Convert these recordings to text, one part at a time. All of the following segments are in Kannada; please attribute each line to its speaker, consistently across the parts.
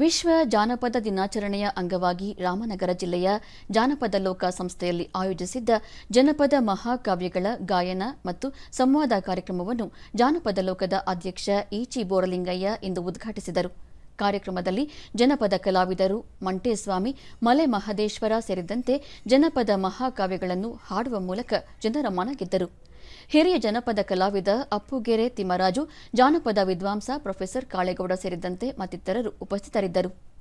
Speaker 1: ವಿಶ್ವ ಜಾನಪದ ದಿನಾಚರಣೆಯ ಅಂಗವಾಗಿ ರಾಮನಗರ ಜಿಲ್ಲೆಯ ಜಾನಪದ ಲೋಕ ಸಂಸ್ಥೆಯಲ್ಲಿ ಆಯೋಜಿಸಿದ್ದ ಜನಪದ ಮಹಾಕಾವ್ಯಗಳ ಗಾಯನ ಮತ್ತು ಸಂವಾದ ಕಾರ್ಯಕ್ರಮವನ್ನು ಜಾನಪದ ಲೋಕದ ಅಧ್ಯಕ್ಷ ಈಚಿ ಬೋರಲಿಂಗಯ್ಯ ಇಂದು ಉದ್ಘಾಟಿಸಿದರು. ಕಾರ್ಯಕ್ರಮದಲ್ಲಿ ಜನಪದ ಕಲಾವಿದರು ಮಂಟೇಸ್ವಾಮಿ, ಮಲೆ ಮಹದೇಶ್ವರ ಸೇರಿದಂತೆ ಜನಪದ ಮಹಾಕಾವ್ಯಗಳನ್ನು ಹಾಡುವ ಮೂಲಕ ಜನರ ಮನ ಗೆದ್ದರು. ಹಿರಿಯ ಜನಪದ ಕಲಾವಿದ ಅಪ್ಪುಗೆರೆ ತಿಮ್ಮರಾಜು ಜಾನಪದ ವಿದ್ವಾಂಸ ಪ್ರೊಫೆಸರ್ ಕಾಳೇಗೌಡ ಸೇರಿದಂತೆ ಮತ್ತಿತರರು ಉಪಸ್ಥಿತರಿದ್ದರು.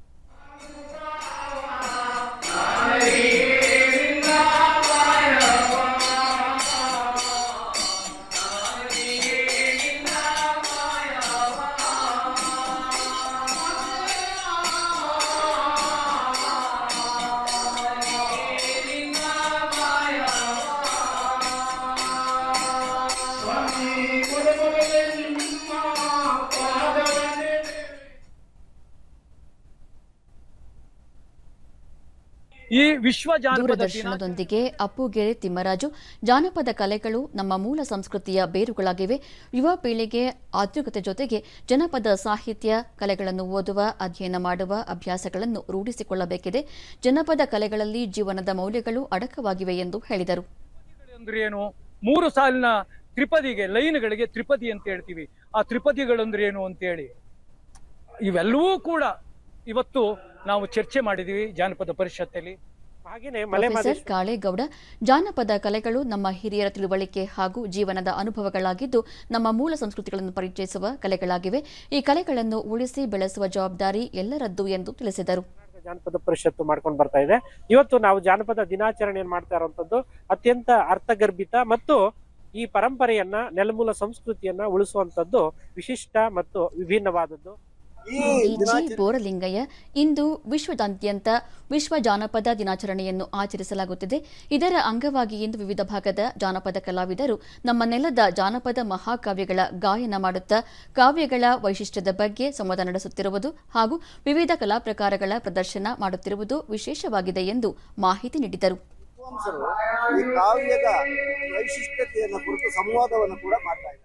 Speaker 2: ಈ ವಿಶ್ವ
Speaker 1: ದೂರದರ್ಶನದೊಂದಿಗೆ ಅಪ್ಪುಗೆರೆ ತಿಮ್ಮರಾಜು. ಜಾನಪದ ಕಲೆಗಳು ನಮ್ಮ ಮೂಲ ಸಂಸ್ಕೃತಿಯ ಬೇರುಗಳಾಗಿವೆ. ಯುವ ಪೀಳಿಗೆ ಆಧುನಿಕತೆ ಜೊತೆಗೆ ಜನಪದ ಸಾಹಿತ್ಯ ಕಲೆಗಳನ್ನು ಓದುವ ಅಧ್ಯಯನ ಮಾಡುವ ಅಭ್ಯಾಸಗಳನ್ನು ರೂಢಿಸಿಕೊಳ್ಳಬೇಕಿದೆ. ಜನಪದ ಕಲೆಗಳಲ್ಲಿ ಜೀವನದ ಮೌಲ್ಯಗಳು ಅಡಕವಾಗಿವೆ ಎಂದು ಹೇಳಿದರು.
Speaker 2: ಮೂರು ಸಾಲಿನ ತ್ರಿಪದಿಗೆ ಲೈನ್ಗಳಿಗೆ ತ್ರಿಪದಿ ಅಂತ ಹೇಳ್ತೀವಿ. ಆ ತ್ರಿಪದಿಗಳಂದ್ರೆ ಏನು ಅಂತೇಳಿ? ಇವೆಲ್ಲವೂ ಕೂಡ ಇವತ್ತು ನಾವು ಚರ್ಚೆ ಮಾಡಿದೀವಿ ಜಾನಪದ ಪರಿಷತ್ತಲ್ಲಿ.
Speaker 3: ಹಾಗೇನೆ ಮಲೆ
Speaker 1: ಪ್ರೊಫೆಸರ್ ಕಾಳೇಗೌಡ ಜಾನಪದ ಕಲೆಗಳು ನಮ್ಮ ಹಿರಿಯರ ತಿಳುವಳಿಕೆ ಹಾಗೂ ಜೀವನದ ಅನುಭವಗಳಾಗಿದ್ದು ನಮ್ಮ ಮೂಲ ಸಂಸ್ಕೃತಿಗಳನ್ನು ಪರಿಚಯಿಸುವ ಕಲೆಗಳಾಗಿವೆ. ಈ ಕಲೆಗಳನ್ನು ಉಳಿಸಿ ಬೆಳೆಸುವ ಜವಾಬ್ದಾರಿ ಎಲ್ಲರದ್ದು ಎಂದು ತಿಳಿಸಿದರು.
Speaker 3: ಜಾನಪದ ಪರಿಷತ್ತು ಮಾಡ್ಕೊಂಡು ಬರ್ತಾ ಇದೆ. ಇವತ್ತು ನಾವು ಜಾನಪದ ದಿನಾಚರಣೆ ಮಾಡ್ತಾ ಇರುವಂತದ್ದು ಅತ್ಯಂತ ಅರ್ಥಗರ್ಭಿತ ಮತ್ತು ಈ ಪರಂಪರೆಯನ್ನ ನೆಲಮೂಲ ಸಂಸ್ಕೃತಿಯನ್ನ ಉಳಿಸುವಂತದ್ದು ವಿಶಿಷ್ಟ ಮತ್ತು ವಿಭಿನ್ನವಾದದ್ದು.
Speaker 1: ಬೋರಲಿಂಗಯ್ಯ ಇಂದು ವಿಶ್ವದಾದ್ಯಂತ ವಿಶ್ವ ಜಾನಪದ ದಿನಾಚರಣೆಯನ್ನು ಆಚರಿಸಲಾಗುತ್ತಿದೆ. ಇದರ ಅಂಗವಾಗಿ ಇಂದು ವಿವಿಧ ಭಾಗದ ಜಾನಪದ ಕಲಾವಿದರು ನಮ್ಮ ನೆಲದ ಜಾನಪದ ಮಹಾಕಾವ್ಯಗಳ ಗಾಯನ ಮಾಡುತ್ತಾ ಕಾವ್ಯಗಳ ವೈಶಿಷ್ಟ್ಯದ ಬಗ್ಗೆ ಸಂವಾದ ನಡೆಸುತ್ತಿರುವುದು ಹಾಗೂ ವಿವಿಧ ಕಲಾ ಪ್ರಕಾರಗಳ ಪ್ರದರ್ಶನ ಮಾಡುತ್ತಿರುವುದು ವಿಶೇಷವಾಗಿದೆ ಎಂದು ಮಾಹಿತಿ ನೀಡಿದರು.
Speaker 4: ವಿದ್ವಾಂಸರು ಈ ಕಾವ್ಯದ ವೈಶಿಷ್ಟ್ಯತೆಯನ್ನು ಕುರಿತು ಸಂವಾದವನ್ನು ಕೂಡ ಮಾಡ್ತಾ ಇದ್ದಾರೆ.